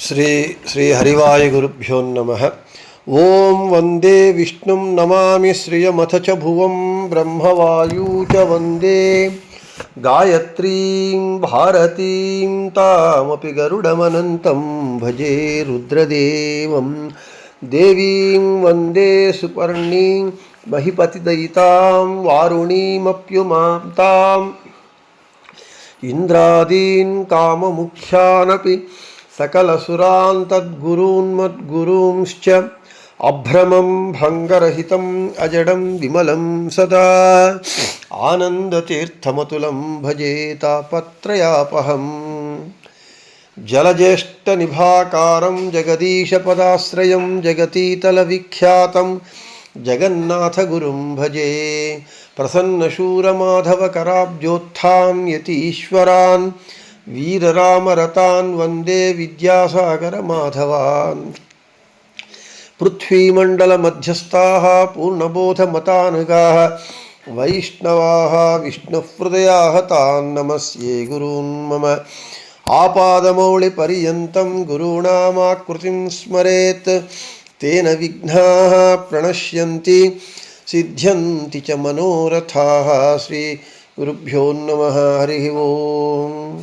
श्री श्रीहरिवायुगुरुभ्यो नमः। ओं वंदे विष्णु नमा श्रियमथ च भुवं ब्रह्मवायू च वंदे गायत्री, भारती, तामपि भजे रुद्रदेव। देवी वंदे सुपर्णी महिपतिदयिता वारुणीमप्युमां ताम् इन्द्रादीन् सकलसुरान् तद्गुरून्मद्गुरूंश्च अभ्रमं भङ्गरहितम् अजडं विमलं सदा। आनन्दतीर्थमतुलं भजे पदाश्रय जलज्येष्ठनिभाकारं जगदीशपदाश्रयं जगतीतलविख्यातं जगन्नाथगुरुं भजे। प्रसन्नशूरमाधवकराब्जोत्थान्यतीश्वरान् वीररामरतान् वंदे विद्यासागरमाधवान्। पृथ्वीमण्डलमध्यस्थाः, पूर्णबोधमतानुगाः, वैष्णवाः, विष्णुहृदयाः तान् नमस्ये गुरून् मम। आपादमौलिपर्यन्तं गुरूणामाकृतिं स्मरेत्। तेन विघ्नाः प्रणश्यन्ति, सिद्ध्यन्ति च मनोरथाः। श्रीगुरुभ्यो नमः, हरिः ओम्।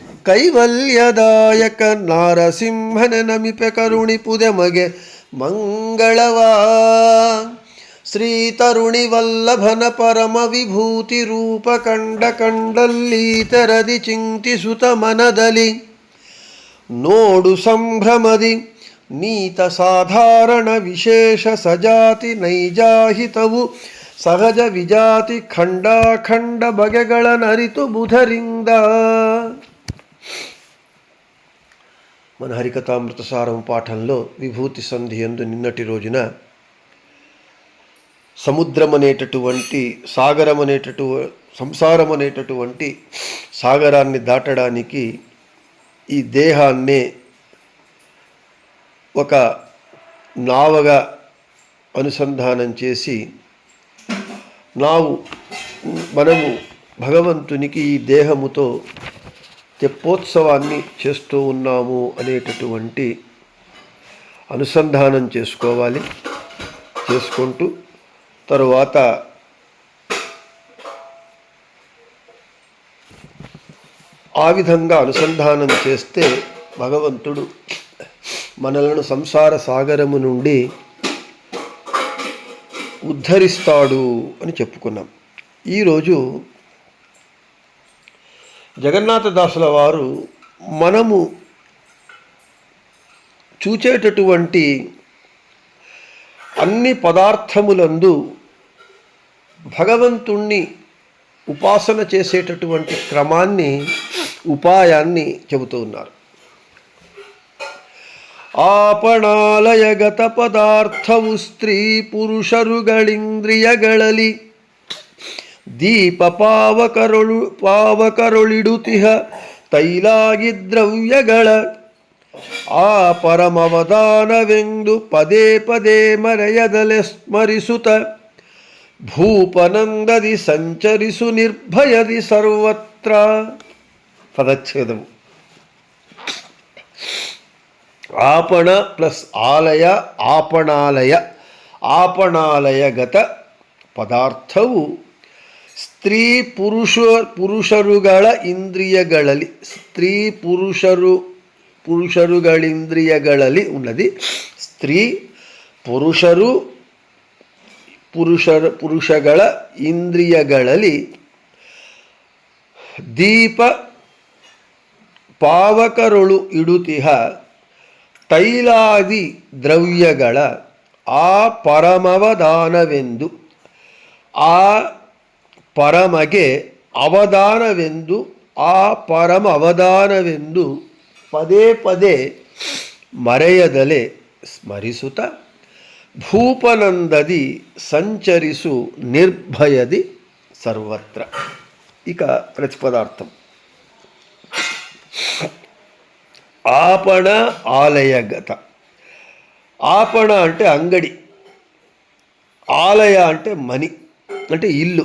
ಕೈವಲ್ಯದಾಯಕ ನಾರಸಿಂಹನ ನಮಿಪೆ ಕರುಣಿಪುದೆ ಮಗೆ ಮಂಗಳವಾ. ಶ್ರೀ ತರುಣಿ ವಲ್ಲಭನ ಪರಮ ವಿಭೂತಿ ರೂಪ ಕಂಡ ಕಂಡಲ್ಲಿ ತೆರದಿ ಚಿಂತಿಸುತ ಮನದಲ್ಲಿ. ನೋಡು ಸಂಭ್ರಮದಿ, ನೀತ ಸಾಧಾರಣ ವಿಶೇಷ ಸಜಾತಿ ನೈಜಾಹಿತವು ಸಹಜ ವಿಜಾತಿ ಖಂಡಾಖಂಡ ಬಗೆಗಳ ನರಿತು ಬುಧರಿಂದ. మన హరికథామృత సారం పాఠంలో విభూతి సంధి ఎందు నిన్నటి రోజున సముద్రం అనేటటువంటి సాగరం అనేటటు సంసారం అనేటటువంటి సాగరాన్ని దాటడానికి ఈ దేహాన్నే ఒక నావగా అనుసంధానం చేసి నావు మనము భగవంతునికి ఈ దేహముతో తెప్పోత్సవాన్ని చేస్తూ ఉన్నాము అనేటటువంటి అనుసంధానం చేసుకోవాలి చేసుకుంటూ తరువాత ఆ విధంగా అనుసంధానం చేస్తే భగవంతుడు మనలను సంసార సాగరము నుండి ఉద్ధరిస్తాడు అని చెప్పుకున్నాం. ఈరోజు జగన్నాథదాసుల వారు మనము చూచేటటువంటి అన్ని పదార్థములందు భగవంతుణ్ణి ఉపాసన చేసేటటువంటి క్రమాన్ని ఉపాయాన్ని చెబుతూ ఉన్నారు ಆಪಣಾಲಯಗತ ಪದಾರ್ಥವು ಸ್ತ್ರೀ ಪುರುಷರುಗಳಿಂದ್ರಿಯಗಳಲ್ಲಿ ದೀಪ ಪಾವಕರೊಳು ಪಾವಕರುಳಿಡುತಿಹ ತೈಲಾಗಿ ದ್ರವ್ಯಗಳ. ಆ ಪರಮವದಾನವೆಂದು ಪದೇ ಪದೇ ಮರೆಯದಲೆ ಸ್ಮರಿಸುತ. ಭೂಪನಂದದಿ ಸಂಚರಿಸು ನಿರ್ಭಯದಿ ಸರ್ವತ್ರ. ಪದಚ್ಛೇದವು. ಆಪಣ ಪ್ಲಸ್ ಆಲಯ, ಆಪಣಾಲಯ, ಆಪಣಾಲಯಗತ ಪದಾರ್ಥವು ಸ್ತ್ರೀ ಪುರುಷ, ಪುರುಷರುಗಳ ಇಂದ್ರಿಯಗಳಲ್ಲಿ, ಸ್ತ್ರೀ ಪುರುಷರು, ಪುರುಷರುಗಳಿಂದ್ರಿಯಗಳಲ್ಲಿ ಉನ್ನದಿ ಸ್ತ್ರೀ ಪುರುಷರು, ಪುರುಷರ, ಪುರುಷಗಳ ಇಂದ್ರಿಯಗಳಲ್ಲಿ ದೀಪ, ಪಾವಕರುಳು ಇಡುತಿಹ, ತೈಲಾದಿ ದ್ರವ್ಯಗಳ ಆ ಪರಮವದಾನವೆಂದು ಆ ಪರಮಗೆ ಅವದಾನವೆಂದು ಆ ಪರಮ ಅವದಾನವೆಂದು ಪದೇ ಪದೇ ಮರೆಯದಲೆ ಸ್ಮರಿಸುತ್ತ ಭೂಪನಂದದಿ ಸಂಚರಿಸು ನಿರ್ಭಯದಿ ಸರ್ವತ್ರ ఇక ప్రతిపదార్థం ఆపణ ఆలయగత ఆపణ అంటే అంగడి ఆలయ అంటే మని అంటే ఇల్లు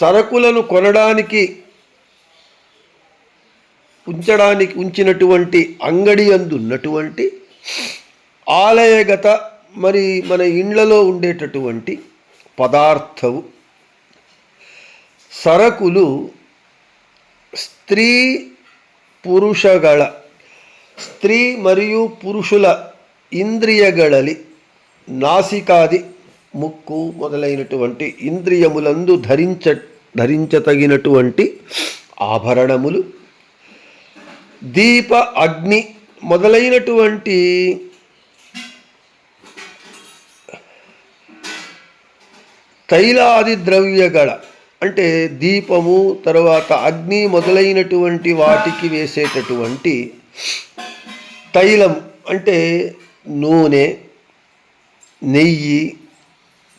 సరకులను కొనడానికి ఉంచడానికి ఉంచినటువంటి అంగడి అందున్నటువంటి ఆలయగత మరి మన ఇండ్లలో ఉండేటటువంటి పదార్థవు. సరకులు స్త్రీ పురుషಗಳ స్త్రీ మరియు పురుషుల ఇంద్రియగళలి నాసికాది ముక్కు మొదలైనటువంటి ఇంద్రియములందు ధరించ ధరించతగినటువంటి ఆభరణములు. దీప అగ్ని మొదలైనటువంటి తైలాది ద్రవ్యగళ అంటే దీపము తర్వాత అగ్ని మొదలైనటువంటి వాటికి వేసేటటువంటి తైలం అంటే నూనె నెయ్యి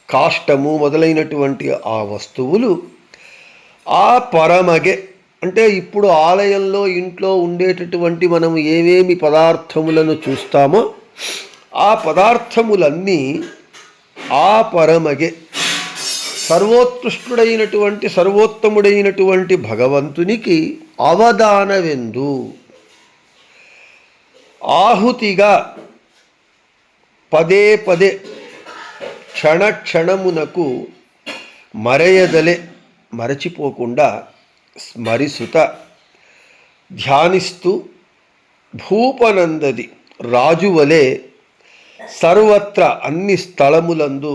కాష్టము మొదలైనటువంటి ఆ వస్తువులు ఆ పరమగే. అంటే ఇప్పుడు ఆలయంలో ఇంట్లో ఉండేటటువంటి మనం ఏమేమి పదార్థములను చూస్తామో ఆ పదార్థములన్నీ ఆ పరమగే. సర్వోత్కృష్టుడైనటువంటి సర్వోత్తముడైనటువంటి భగవంతునికి అవదానవెందు ఆహుతిగా పదే పదే క్షణ క్షణమునకు మరయదలే మరచిపోకుండా స్మరిసుత ధ్యానిస్తూ భూపనందది రాజువలే సర్వత్ర అన్ని స్థలములందు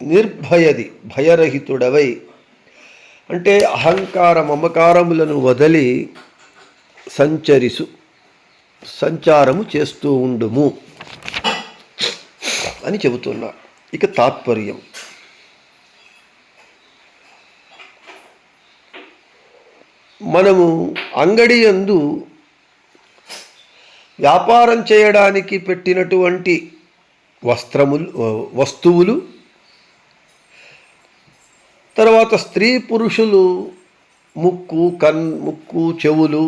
నిర్భయది భయరహితుడవై. అంటే అహంకార మమకారములను వదిలి సంచరిసు సంచారము చేస్తూ ఉండుము అని చెబుతున్నారు ఇక తాత్పర్యం. మనము అంగడి యందు వ్యాపారం చేయడానికి పెట్టినటువంటి వస్త్రములు వస్తువులు తర్వాత స్త్రీ పురుషులు ముక్కు కన్ ముక్కు చెవులు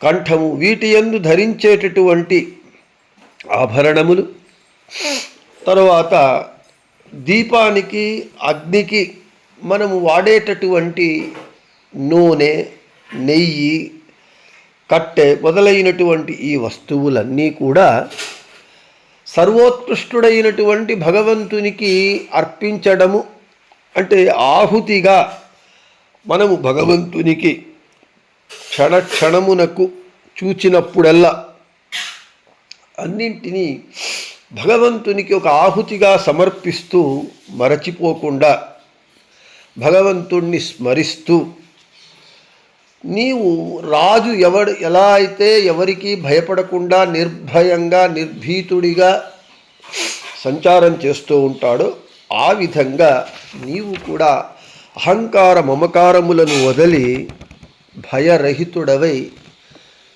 కంఠము వీటి యందు ధరించేటటువంటి ఆభరణములు తర్వాత దీపానికి అగ్నికి మనము వాడేటటువంటి నూనె నెయ్యి కట్టె మొదలైనటువంటి ఈ వస్తువులన్నీ కూడా సర్వోత్కృష్టుడైనటువంటి భగవంతునికి అర్పించడము అంటే ఆహుతిగా మనము భగవంతునికి క్షణ క్షణమునకు చూచినప్పుడల్లా అన్నింటినీ భగవంతునికి ఒక ఆహుతిగా సమర్పిస్తూ మరచిపోకుండా భగవంతుణ్ణి స్మరిస్తూ నీవు రాజు ఎవడు ఎలా అయితే ఎవరికి భయపడకుండా నిర్భయంగా నిర్భీతుడిగా సంచారం చేస్తూ ఉంటాడో ఆ విధంగా నీవు కూడా అహంకార మమకారములను వదిలి భయరహితుడవై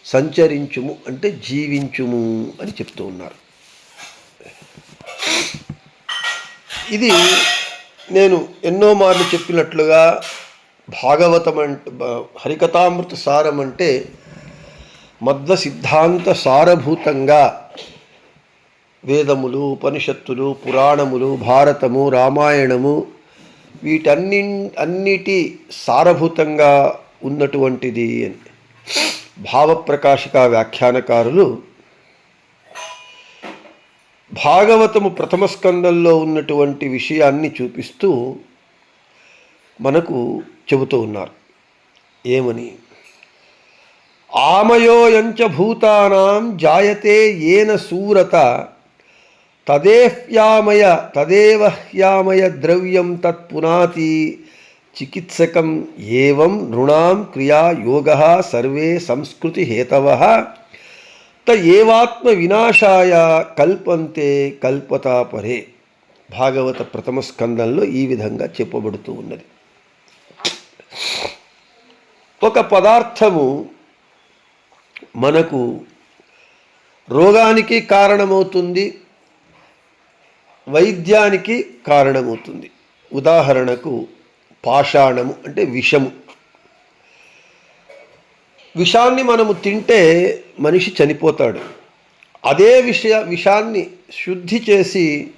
సంచరించుము అంటే జీవించుము అని చెప్తూ ఉన్నారు. ఇది నేను ఎన్నో మార్లు చెప్పినట్లుగా భాగవతం అంటే హరికథామృత సారం అంటే మధ్వ సిద్ధాంత సారభూతంగా వేదములు ఉపనిషత్తులు పురాణములు భారతము రామాయణము వీటన్ని అన్నిటి సారభూతంగా ఉన్నటువంటిది అని భావప్రకాశిక వ్యాఖ్యానకారులు భాగవతము ప్రథమ స్కందంలో ఉన్నటువంటి విషయాన్ని చూపిస్తూ మనకు చెబుతూ ఉన్నారు. ఏమని? ఆమయోయంచ భూతానాం జాయతే ఏన సూరత తదేహ్యామయ తదేవ హ్యామయ ద్రవ్యం తత్పునాతి చికిత్సకం ఏవం నృణాం క్రియా యోగ సర్వే సంస్కృతి హేతవ త ఏవాత్మ వినాశాయ కల్పంతే కల్పతాపరే. భాగవత ప్రథమ స్కందంలో ఈ విధంగా చెప్పబడుతూ ఉన్నది. ఒక పదార్థము మనకు రోగానికి కారణమవుతుంది వైద్యానికి కారణమవుతుంది. ఉదాహరణకు పాషాణము అంటే విషము. విషాన్ని మనము తింటే మనిషి చనిపోతాడు. అదే విషయ విషాన్ని శుద్ధి చేసి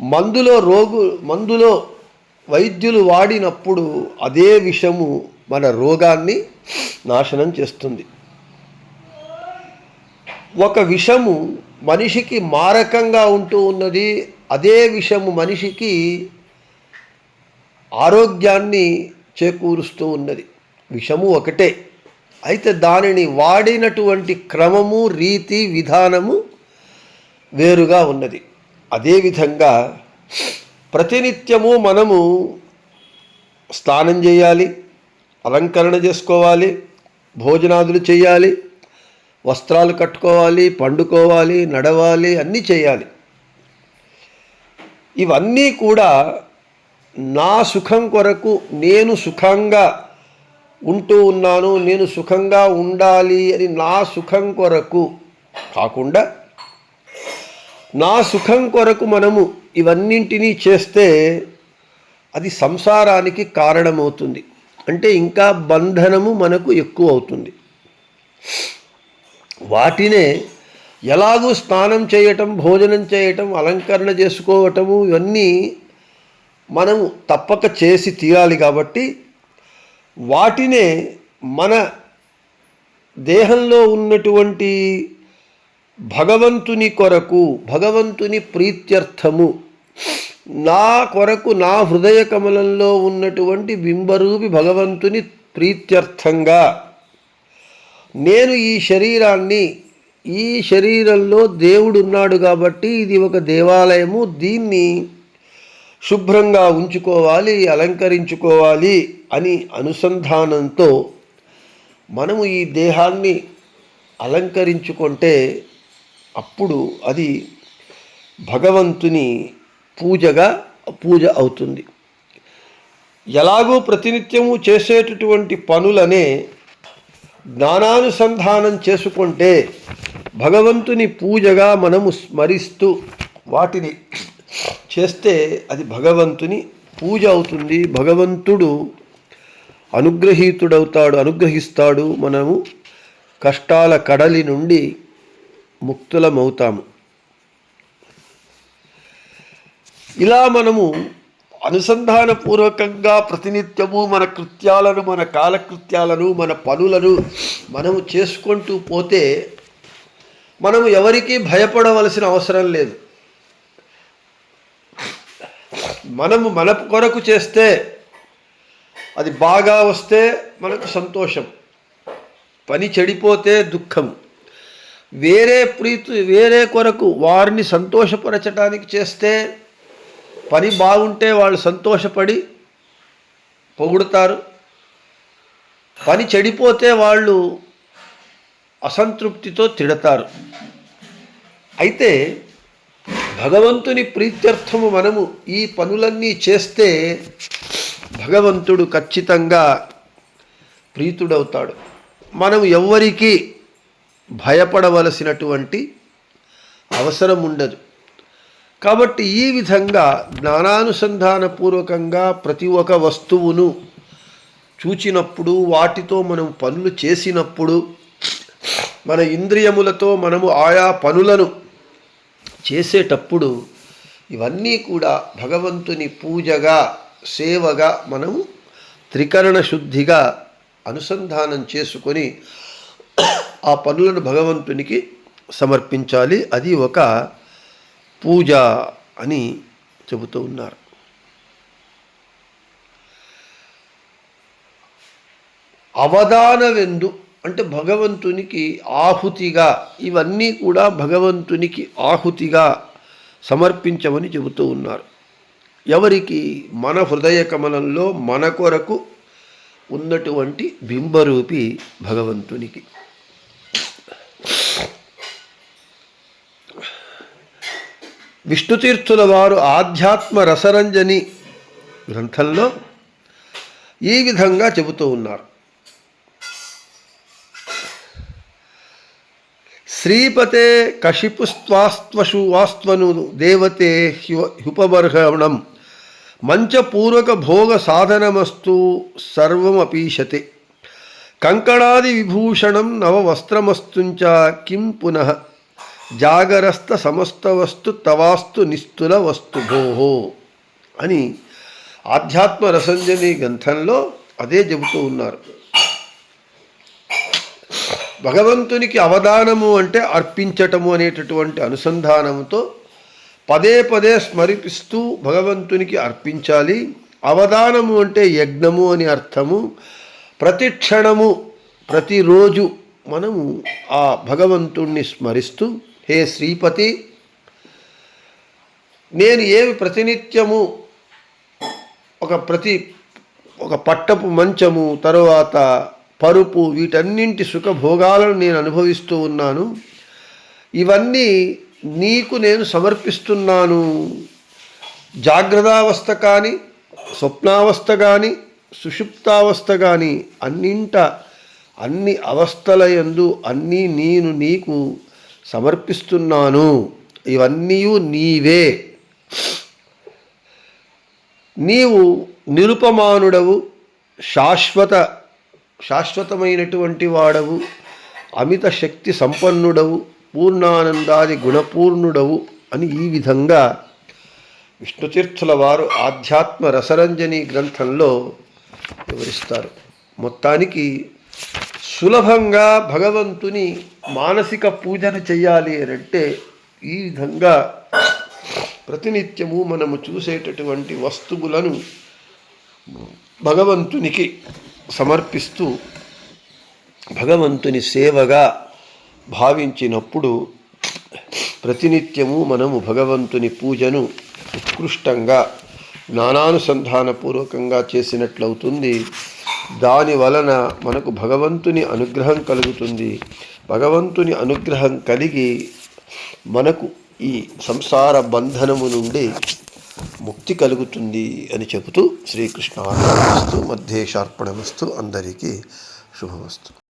మందులో రోగు మందులో వైద్యులు వాడినప్పుడు అదే విషము మన రోగాన్ని నాశనం చేస్తుంది. ఒక విషము మనిషికి మారకంగా ఉంటూ ఉన్నది అదే విషము మనిషికి ఆరోగ్యాన్ని చేకూరుస్తూ ఉన్నది. విషము ఒకటే. అయితే దానిని వాడినటువంటి క్రమము రీతి విధానము వేరుగా ఉన్నది. అదేవిధంగా ప్రతినిత్యము మనము స్నానం చేయాలి అలంకరణ చేసుకోవాలి భోజనాదులు చేయాలి వస్త్రాలు కట్టుకోవాలి పండుకోవాలి నడవాలి అన్నీ చేయాలి. ఇవన్నీ కూడా నా సుఖం కొరకు నేను సుఖంగా ఉంటూ ఉన్నాను నేను సుఖంగా ఉండాలి అని నా సుఖం కొరకు కాకుండా నా సుఖం కొరకు మనము ఇవన్నింటినీ చేస్తే అది సంసారానికి కారణమవుతుంది. అంటే ఇంకా బంధనము మనకు ఎక్కువ అవుతుంది వాటినే ఎలాగూ స్నానం చేయటం భోజనం చేయటం అలంకరణ చేసుకోవటము ఇవన్నీ మనము తప్పక చేసి తీరాలి కాబట్టి వాటినే మన దేహంలో ఉన్నటువంటి భగవంతుని కొరకు భగవంతుని ప్రీత్యర్థము నా కొరకు నా హృదయ కమలంలో ఉన్నటువంటి బింబరూపి భగవంతుని ప్రీత్యర్థంగా నేను ఈ శరీరాన్ని ఈ శరీరంలో దేవుడు ఉన్నాడు కాబట్టి ఇది ఒక దేవాలయము. దీన్ని శుభ్రంగా ఉంచుకోవాలి అలంకరించుకోవాలి అని అనుసంధానంతో మనము ఈ దేహాన్ని అలంకరించుకుంటే అప్పుడు అది భగవంతుని పూజగా పూజ అవుతుంది. ఎలాగూ ప్రతినిత్యము చేసేటటువంటి పనులనే జ్ఞానానుసంధానం చేసుకుంటే భగవంతుని పూజగా మనము స్మరిస్తూ వాటిని చేస్తే అది భగవంతుని పూజ అవుతుంది. భగవంతుడు అనుగ్రహీతుడవుతాడు అనుగ్రహిస్తాడు. మనము కష్టాల కడలి నుండి ముక్తులమవుతాము. ఇలా మనము అనుసంధానపూర్వకంగా ప్రతినిత్యము మన కృత్యాలను మన కాలకృత్యాలను మన పనులను మనము చేసుకుంటూ పోతే మనము ఎవరికీ భయపడవలసిన అవసరం లేదు. మనము మన కొరకు చేస్తే అది బాగా వస్తే మనకు సంతోషం. పని చెడిపోతే దుఃఖం. వేరే ప్రీతి వేరే కొరకు వారిని సంతోషపరచడానికి చేస్తే పని బాగుంటే వాళ్ళు సంతోషపడి పొగుడుతారు. పని చెడిపోతే వాళ్ళు అసంతృప్తితో తిడతారు. అయితే భగవంతుని ప్రీత్యర్థము మనము ఈ పనులన్నీ చేస్తే భగవంతుడు ఖచ్చితంగా ప్రీతుడవుతాడు. మనం ఎవ్వరికీ భయపడవలసినటువంటి అవసరం ఉండదు. కాబట్టి ఈ విధంగా జ్ఞానానుసంధానపూర్వకంగా ప్రతి ఒక్క వస్తువును చూచినప్పుడు వాటితో మనం పనులు చేసినప్పుడు మన ఇంద్రియములతో మనము ఆయా పనులను చేసేటప్పుడు ఇవన్నీ కూడా భగవంతుని పూజగా సేవగా మనము త్రికరణ శుద్ధిగా అనుసంధానం చేసుకొని ఆ పనులను భగవంతునికి సమర్పించాలి. అది ఒక పూజ అని చెబుతూ ఉన్నారు. అవధానవెందు అంటే భగవంతునికి ఆహుతిగా ఇవన్నీ కూడా భగవంతునికి ఆహుతిగా సమర్పించమని చెబుతూ ఉన్నారు. ఎవరికి? మన హృదయ కమలంలో మన కొరకు ఉన్నటువంటి బింబరూపి భగవంతునికి. విష్ణుతీర్థుల వారు ఆధ్యాత్మ రసరంజని గ్రంథంలో ఈ విధంగా చెబుతూ ఉన్నారు. శ్రీపతే కశిపుస్త్వాస్త్వషు వాస్త్వను దేవతే హ్యు హ్యుపబర్హణం. మంచపూర్వక భోగ సాధనమస్తు సర్వమపీషతే కంకణాది విభూషణం నవవస్త్రమస్తుంచ కిం పునః. జాగరస్త సమస్త వస్తు తవాస్తు నిస్తుల వస్తు భోహో అని ఆధ్యాత్మ రసంజని గ్రంథంలో అదే చెబుతూ ఉన్నారు. భగవంతునికి అవదానము అంటే అర్పించటము అనేటటువంటి అనుసంధానంతో పదే పదే స్మరిపిస్తూ భగవంతునికి అర్పించాలి. అవదానము అంటే యజ్ఞము అని అర్థము. ప్రతి క్షణము ప్రతిరోజు మనము ఆ భగవంతుణ్ణి స్మరిస్తూ హే శ్రీపతి నేను ఏమి ప్రతినిత్యము ఒక ప్రతి ఒక పట్టపు మంచము తరువాత పరుపు వీటన్నింటి సుఖభోగాలను నేను అనుభవిస్తూ ఉన్నాను. ఇవన్నీ నీకు నేను సమర్పిస్తున్నాను. జాగ్రత్తావస్థ కానీ స్వప్నావస్థ కానీ సుషుప్తావస్థ కానీ అన్నింట అన్ని అవస్థల యందు అన్నీ నేను నీకు సమర్పిస్తున్నాను. ఇవన్నీ నీవే. నీవు నిరుపమానుడవు శాశ్వత శాశ్వతమైనటువంటి వాడవు అమిత శక్తి సంపన్నుడవు పూర్ణానందాది గుణపూర్ణుడవు అని ఈ విధంగా విష్ణుతీర్థుల వారు ఆధ్యాత్మ రసరంజని గ్రంథంలో వివరిస్తారు. మొత్తానికి సులభంగా భగవంతుని మానసిక పూజన చేయాలి అంటే ఈ విధంగా ప్రతినిత్యము మనము చూసేటటువంటి వస్తువులను భగవంతునికి సమర్పిస్తూ భగవంతుని సేవగా భావించినప్పుడు ప్రతినిత్యము మనము భగవంతుని పూజను ఉత్కృష్టంగా జ్ఞానానుసంధానపూర్వకంగా చేసినట్లవుతుంది. దాని వలన మనకు భగవంతుని అనుగ్రహం కలుగుతుంది. భగవంతుని అనుగ్రహం కలిగి మనకు ఈ సంసార బంధనము నుండి ముక్తి కలుగుతుంది అని చెబుతూ శ్రీకృష్ణ మధ్యేశార్పణమస్తు అందరికీ శుభమస్తు.